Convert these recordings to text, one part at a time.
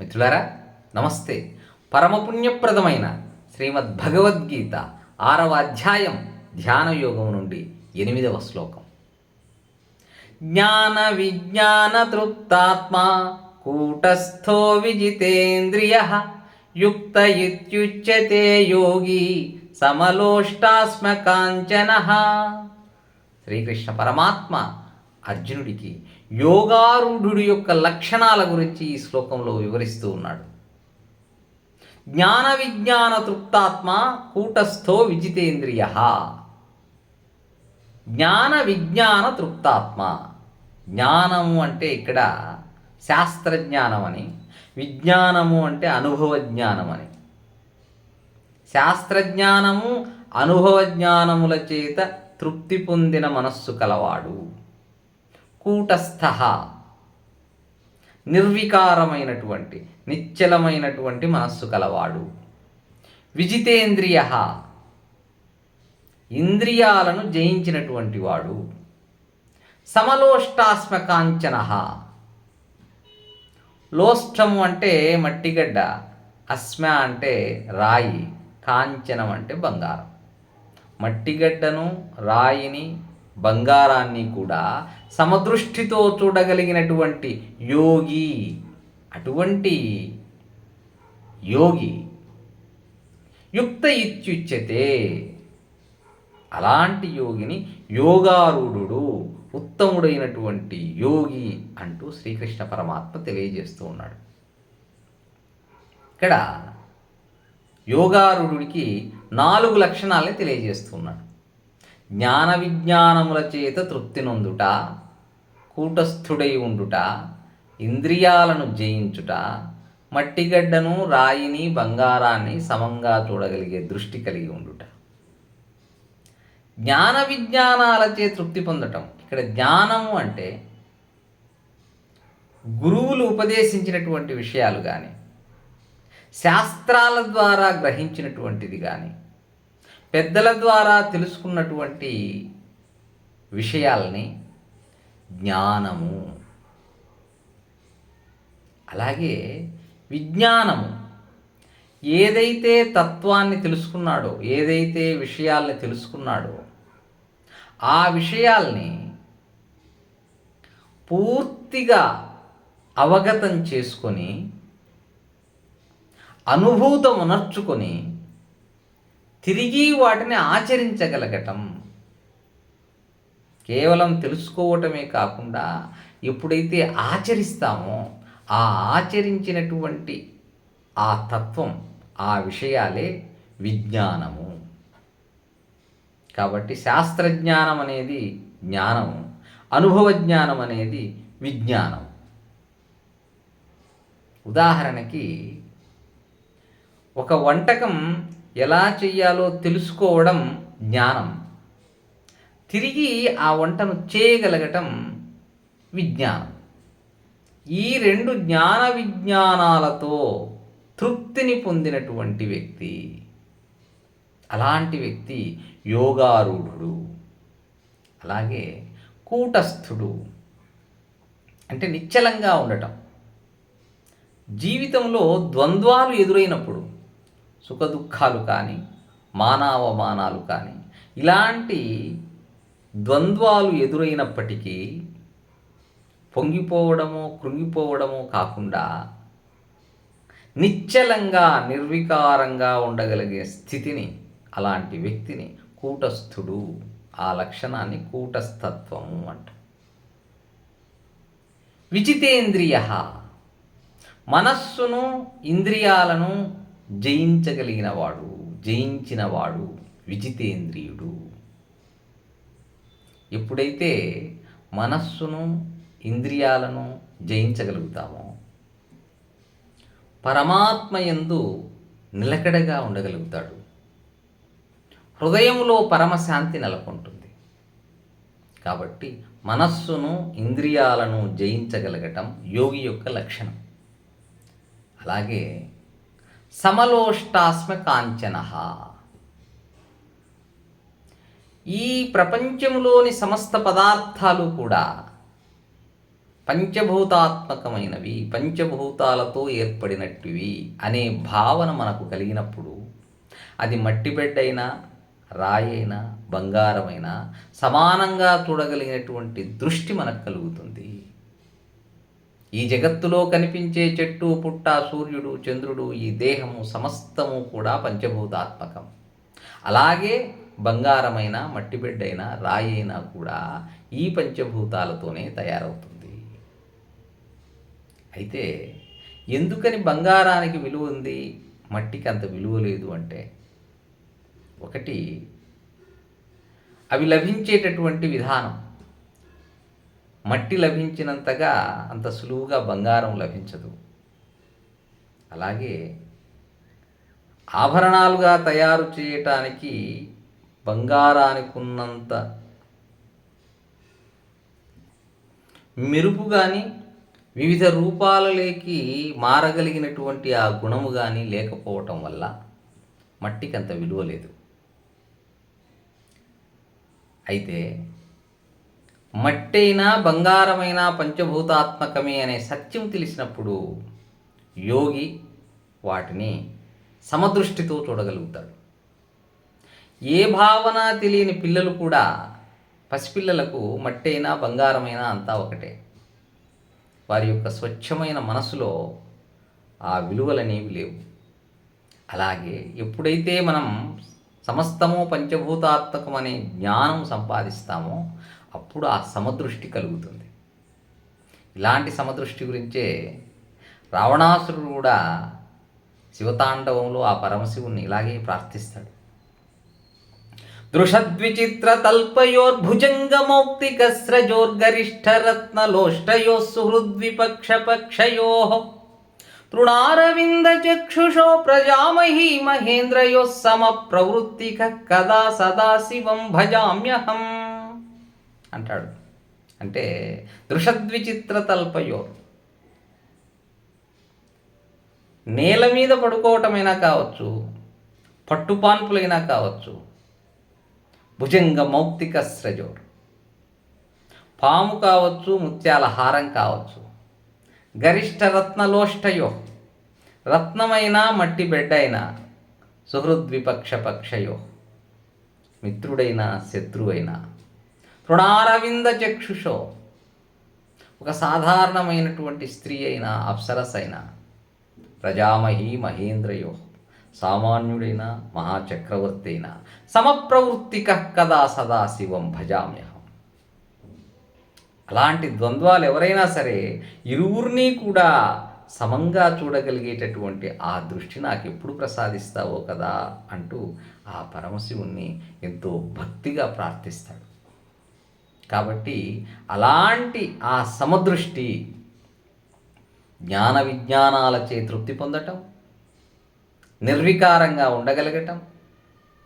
మిత్రులారా నమస్తే. పరమపుణ్యప్రదమైన శ్రీమద్ భగవద్గీత ఆరవ అధ్యాయం ధ్యాన యోగం నుండి ఎనిమిదవ శ్లోకం. జ్ఞాన విజ్ఞాన తృప్తాత్మా కూటస్థో విజితేంద్రియ యుక్త ఇత్యుచ్యతే యోగి సమలోష్టాస్మ కాంచన శ్రీకృష్ణ పరమాత్మ అర్జునుడికి యోగారూఢుడి యొక్క లక్షణాల గురించి ఈ శ్లోకంలో వివరిస్తూ ఉన్నాడు. జ్ఞాన విజ్ఞాన తృప్తాత్మ కూటస్థో విజితేంద్రియ జ్ఞాన విజ్ఞాన తృప్తాత్మ. జ్ఞానము అంటే ఇక్కడ శాస్త్రజ్ఞానం అని విజ్ఞానము అంటే అనుభవ జ్ఞానం అని శాస్త్రజ్ఞానము అనుభవ జ్ఞానముల చేత తృప్తి పొందిన మనస్సు కలవాడు. కూటస్థ. నిర్వికారమైనటువంటి నిశ్చలమైనటువంటి మనస్సు కలవాడు. విజితేంద్రియ. ఇంద్రియాలను జయించినటువంటి వాడు. సమలోష్టాస్మ కాంచన లోష్టము అంటే మట్టిగడ్డ అస్మ అంటే రాయి కాంచనం అంటే బంగారం. మట్టిగడ్డను రాయిని బంగారాన్ని కూడా సమదృష్టితో చూడగలిగినటువంటి యోగి అటువంటి యోగి యుక్త ఇత్యుచ్యతే. అలాంటి యోగిని యోగారూఢుడు ఉత్తముడైనటువంటి యోగి అంటూ శ్రీకృష్ణ పరమాత్మ తెలియజేస్తూ ఉన్నాడు. ఇక్కడ యోగారూఢుడికి నాలుగు లక్షణాలని తెలియజేస్తున్నాడు జ్ఞాన విజ్ఞానముల చేత తృప్తి నొందుట కూటస్థుడై ఉండుట ఇంద్రియాలను జయించుట మట్టిగడ్డను రాయిని బంగారాన్ని సమంగా చూడగలిగే దృష్టి కలిగి ఉండుట జ్ఞాన విజ్ఞానాలచే తృప్తి పొందటం. ఇక్కడ జ్ఞానము అంటే గురువులు ఉపదేశించినటువంటి విషయాలు కానీ శాస్త్రాల ద్వారా గ్రహించినటువంటిది కానీ పెద్దల ద్వారా తెలుసుకున్నటువంటి విషయాల్ని జ్ఞానము. అలాగే విజ్ఞానము. ఏదైతే తత్వాన్ని తెలుసుకున్నాడో ఏదైతే విషయాల్ని తెలుసుకున్నాడో ఆ విషయాల్ని పూర్తిగా అవగతం చేసుకొని అనుభూతం ఉనర్చుకొని తిరిగి వాటిని ఆచరించగలగటం. కేవలం తెలుసుకోవటమే కాకుండా ఎప్పుడైతే ఆచరిస్తామో ఆ ఆచరించినటువంటి ఆ తత్వం ఆ విషయాలే విజ్ఞానము. కాబట్టి శాస్త్రజ్ఞానం అనేది జ్ఞానము అనుభవ జ్ఞానం అనేది విజ్ఞానం. ఉదాహరణకి ఒక వంటకం ఎలా చెయ్యాలో తెలుసుకోవడం జ్ఞానం. తిరిగి ఆ వంటను చేయగలగటం విజ్ఞానం. ఈ రెండు జ్ఞాన విజ్ఞానాలతో తృప్తిని పొందినటువంటి వ్యక్తి అలాంటి వ్యక్తి యోగారూఢుడు అలాగే కూటస్థుడు అంటే నిశ్చలంగా ఉండటం. జీవితంలో ద్వంద్వాలు ఎదురైనప్పుడు సుఖదుఖాలు కానీ మానావమానాలు కానీ ఇలాంటి ద్వంద్వాలు ఎదురైనప్పటికీ పొంగిపోవడము కృంగిపోవడము కాకుండా నిశ్చలంగా నిర్వికారంగా ఉండగలిగే స్థితిని అలాంటి వ్యక్తిని కూటస్థుడు ఆ లక్షణాన్ని కూటస్థత్వము అంట. విజితేంద్రియ మనస్సును ఇంద్రియాలను జయించగలిగినవాడు జయించినవాడు విజితేంద్రియుడు. ఎప్పుడైతే మనస్సును ఇంద్రియాలను జయించగలుగుతామో పరమాత్మ యందు నిలకడగా ఉండగలుగుతాడు. హృదయంలో పరమశాంతి నెలకొంటుంది. కాబట్టి మనస్సును ఇంద్రియాలను జయించగలగటం యోగి యొక్క లక్షణం. అలాగే సమలోష్టాస్మ కాంచన ఈ ప్రపంచంలోని సమస్త పదార్థాలు కూడా పంచభూతాత్మకమైనవి పంచభూతాలతో ఏర్పడినట్టువి అనే భావన మనకు కలిగినప్పుడు అది మట్టి రాయైనా రాయి అయినా బంగారమైనా సమానంగా చూడగలిగినటువంటి దృష్టి మనకు కలుగుతుంది. ఈ జగత్తులో కనిపించే చెట్టు పుట్ట సూర్యుడు చంద్రుడు ఈ దేహము సమస్తము కూడా పంచభూతాత్మకం. అలాగే బంగారమైన మట్టిబిడ్డైన రాయి అయినా కూడా ఈ పంచభూతాలతోనే తయారవుతుంది. అయితే ఎందుకని బంగారానికి విలువ ఉంది మట్టికి అంత విలువ లేదు అంటే? ఒకటి అవి లభించేటటువంటి విధానం. మట్టి లభించినంతగా అంత సులువుగా బంగారం లభించదు. అలాగే ఆభరణాలుగా తయారు చేయటానికి బంగారానికి ఉన్నంత మెరుపు కానీ వివిధ రూపాలలోకి మారగలిగినటువంటి ఆ గుణము కానీ లేకపోవటం వల్ల మట్టికి అంత విలువ లేదు. అయితే మట్టైనా బంగారమైనా పంచభూతాత్మకమే అనే సత్యం తెలిసినప్పుడు యోగి వాటిని సమదృష్టితో చూడగలుగుతాడు. ఏ భావన తెలియని పిల్లలు కూడా పసిపిల్లలకు మట్టైనా బంగారమైనా అంతా ఒకటే. వారి యొక్క స్వచ్ఛమైన మనసులో ఆ విలువలనేవి లేవు. అలాగే ఎప్పుడైతే మనం సమస్తము పంచభూతాత్మకం అనే జ్ఞానం సంపాదిస్తామో అప్పుడు ఆ సమదృష్టి కలుగుతుంది. ఇలాంటి సమదృష్టి గురించే రావణాసురుడు కూడా శివతాండవంలో ఆ పరమశివుణ్ణి ఇలాగే ప్రార్థిస్తాడు. దృషద్విచిత్ర తల్పయోర్భుజంగమౌక్తికస్రజోర్గరిష్టరత్నలోష్టయో సుహృద్విపక్షపక్షయో తృణారవిందచక్షుషో ప్రజామహీ మహేంద్రయో సమ ప్రవృత్తిక కదా సదాశివం భజామ్యహం అంటాడు. అంటే దృషద్విచిత్ర తల్పయో నేల మీద పడుకోవటమైనా కావచ్చు పట్టుపాన్పులైనా కావచ్చు భుజంగ మౌక్తిక స్రజోర్ పాము కావచ్చు ముత్యాల హారం కావచ్చు గరిష్ట రత్నలోష్టయో. రత్నమైనా మట్టి బిడ్డైనా సుహృద్విపక్ష పక్షయో. మిత్రుడైనా శత్రువైనా. తృణారవింద చక్షుషో ఒక సాధారణమైనటువంటి స్త్రీ అయినా అప్సరస్ అయిన ప్రజామహి మహేంద్రయో సామాన్యుడైన మహాచక్రవర్తి అయినా సమప్రవృత్తిక కదా సదా శివం భజామ్యహం. అలాంటి ద్వంద్వాలు ఎవరైనా సరే ఇరువురిని కూడా సమంగా చూడగలిగేటటువంటి ఆ దృష్టి నాకు ఎప్పుడు ప్రసాదిస్తావో కదా అంటూ ఆ పరమశివుణ్ణి ఎంతో భక్తిగా ప్రార్థిస్తాడు. కాబట్టి అలాంటి ఆ సమదృష్టి జ్ఞాన విజ్ఞానాలచే తృప్తి పొందటం నిర్వికారంగా ఉండగలగటం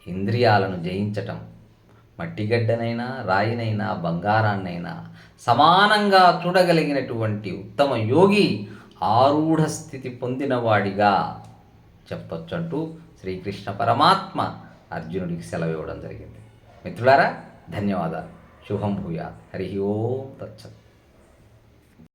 ఇంద్రియాలను జయించటం మట్టిగడ్డనైనా రాయినైనా బంగారాన్నైనా సమానంగా చూడగలిగినటువంటి ఉత్తమ యోగి ఆరూఢ స్థితి పొందినవాడిగా చెప్పొచ్చంటూ శ్రీకృష్ణ పరమాత్మ అర్జునుడికి సెలవు ఇవ్వడం జరిగింది. మిత్రులారా ధన్యవాదాలు. शुभं भूयात् हरिः ओं तत्सत्